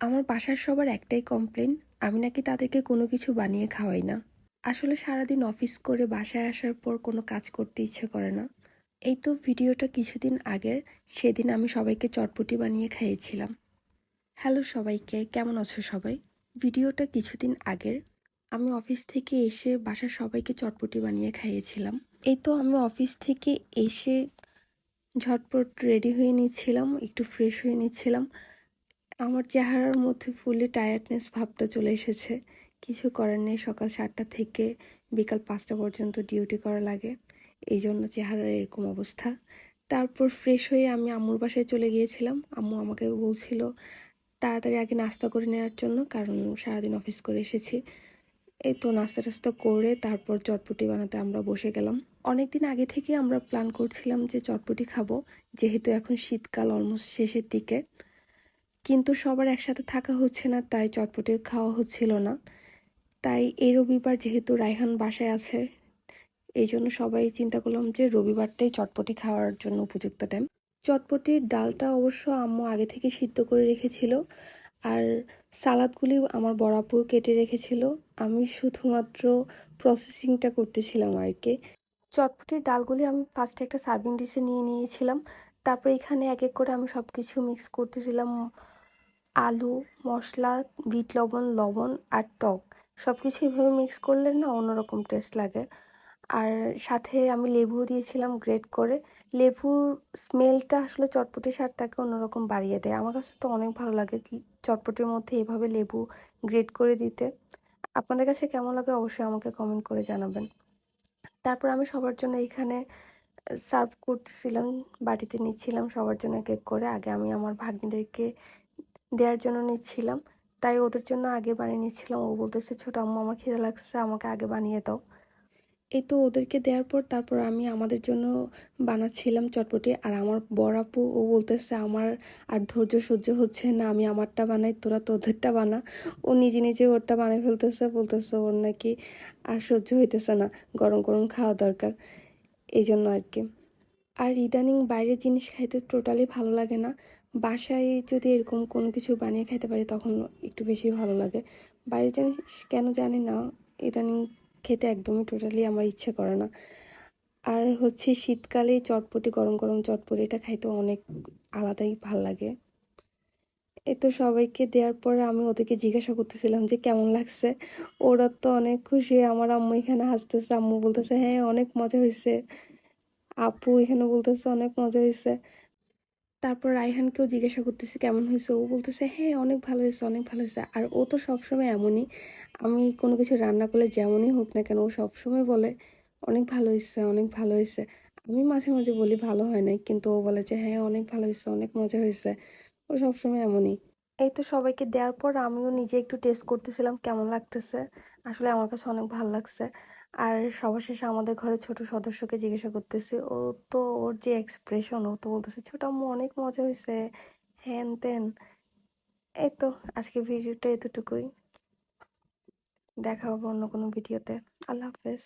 আমার বাসার সবার একটাই কমপ্লেন আমি নাকি তাদেরকে কোনো কিছু বানিয়ে খাওয়াই না। আসলে সারাদিন অফিস করে বাসায় আসার পর কোনো কাজ করতে ইচ্ছে করে না। এই তো ভিডিওটা কিছুদিন আগের, সেদিন আমি সবাইকে চটপটি বানিয়ে খাইয়েছিলাম। হ্যালো সবাইকে, কেমন আছো সবাই? ভিডিওটা কিছুদিন আগের, আমি অফিস থেকে এসে বাসার সবাইকে চটপটি বানিয়ে খাইয়েছিলাম। এই তো আমি অফিস থেকে এসে ঝটপট রেডি হয়ে নিচ্ছিলাম, একটু ফ্রেশ হয়ে নিচ্ছিলাম। আমার চেহারার মধ্যে ফুলে টায়ার্ডনেস ভাবটা চলে এসেছে। কিছু করার নেই, সকাল সাতটা থেকে বিকাল পাঁচটা পর্যন্ত ডিউটি করা লাগে। এই জন্য চেহারার এরকম অবস্থা। তারপর ফ্রেশ হয়ে আমি আম্মুর বাসায় চলে গিয়েছিলাম। আম্মু আমাকে বলছিল, তাড়াতাড়ি আগে নাস্তা করে নেওয়ার জন্য, কারণ সারাদিন অফিস করে এসেছি। এই তো নাস্তা টাস্তা করে তারপর চটপটি বানাতে আমরা বসে গেলাম। অনেক দিন আগে থেকে আমরা প্ল্যান করছিলাম যে চটপটি খাব, যেহেতু এখন শীতকাল অলমোস্ট শেষের দিকে। কিন্তু সবার একসাথে থাকা হচ্ছে না, তাই চটপটি খাওয়া হচ্ছিল না। তাই এই রবিবার যেহেতু রায়হান বাসায় আছে, এই জন্য সবাই চিন্তা করলাম যে রবিবারটাই চটপটি খাওয়ার জন্য উপযুক্ত টাইম চটপটির ডালটা অবশ্য আম্মু আগে থেকে সিদ্ধ করে রেখেছিল, আর সালাদগুলি আমার বড়াপু কেটে রেখেছিল। আমি শুধুমাত্র প্রসেসিংটা করতেছিলাম আর কি। চটপটির ডালগুলি আমি ফার্স্টে একটা সার্ভিং ডিশে নিয়ে নিয়েছিলাম, তারপর এখানে এক এক করে আমি সব কিছু মিক্স করতেছিলাম। আলু, মশলা, বিট লবণ লবণ আর টক। সব কিছু এভাবে মিক্স করলে না অন্যরকম টেস্ট লাগে। আর সাথে আমি লেবু দিয়েছিলাম গ্রেট করে। লেবুর স্মেলটা আসলে চটপটি স্বাদটাকে অন্যরকম বাড়িয়ে দেয়। আমার কাছে তো অনেক ভালো লাগে চটপটির মধ্যে এভাবে লেবু গ্রেট করে দিতে। আপনাদের কাছে কেমন লাগে অবশ্যই আমাকে কমেন্ট করে জানাবেন। তারপর আমি সবার জন্য এখানে সার্ভ করতেছিলাম, বাটিতে নিচ্ছিলাম সবার জন্য কেক করে। আগে আমি আমার ভাগ্নিদেরকে দেওয়ার জন্য নিচ্ছিলাম। তাই ওদের জন্য আগে বানিয়ে নিচ্ছিলাম। ও বলতেছে, ছোট আম্মু, আমার খিদে লাগছে, আমাকে আগে বানিয়ে দাও। এই তো ওদেরকে দেওয়ার পর তারপর আমি আমাদের জন্য বানাচ্ছিলাম চটপটি। আর আমার বড় আপু, ও বলতেছে, আমার আর ধৈর্য সহ্য হচ্ছে না, আমি আমারটা বানাই, তোরা তোদেরটা বানা। ও নিজে নিজে ওরটা বানিয়ে ফেলতেছে, বলতেছে, ওর নাকি আর সহ্য হইতেছে না, গরম গরম খাওয়া দরকার। এই জন্য আর কি। আর ইদানিং বাইরের জিনিস খাইতে টোটালি ভালো লাগে না। বাসায় যদি এরকম কোনো কিছু বানিয়ে খাইতে পারি, তখন একটু বেশি ভালো লাগে। বাইরের জিনিস কেন জানি না, ইদানিং খেতে একদমই টোটালি আমার ইচ্ছে করে না। আর হচ্ছে শীতকালে চটপটি, গরম গরম চটপটি, এটা খাইতে অনেক আলাদাই ভালো লাগে। এ তো সবাইকে দেওয়ার পরে আমি ওদেরকে জিজ্ঞাসা করতেছিলাম যে, কেমন লাগছে? ওরা তো অনেক খুশি। আমার আম্মু এখানে হাসতেছে, আম্মু বলতেছে হ্যাঁ অনেক মজা হয়েছে আপু এখানে বলতেছে, অনেক মজা হয়েছে তারপর রায়হানকেও জিজ্ঞাসা করতেছে, কেমন হয়েছে? ও বলতেছে হ্যাঁ অনেক ভালো হয়েছে, অনেক ভালো হয়েছে। আর ও তো সবসময় এমনই। আমি কোনো কিছু রান্না করলে যেমনই হোক না কেন, ও সবসময় বলে, অনেক ভালো হয়েছে, অনেক ভালো হয়েছে। আমি মাঝে মাঝে বলি, ভালো হয় নাই। কিন্তু ও বলে যে হ্যাঁ অনেক ভালো হয়েছে, অনেক মজা হয়েছে। ও সবসময় এমনই। এই তো সবাইকে দেওয়ার পর আমিও নিজে একটু টেস্ট করতেছিলাম কেমন লাগতেছে। আসলে আমার কাছে অনেক ভালো লাগছে। আর সবার শেষে আমাদের ঘরে ছোট সদস্যকে জিজ্ঞাসা করতেছি, ও তো ওর যে এক্সপ্রেশন ও তো বলতেছে ছোট আম্মু অনেক মজা হয়েছে হ্যান তেন। এই তো আজকে ভিডিওটা এতটুকুই। দেখা হবে অন্য কোনো ভিডিওতে আল্লাহ হাফেজ।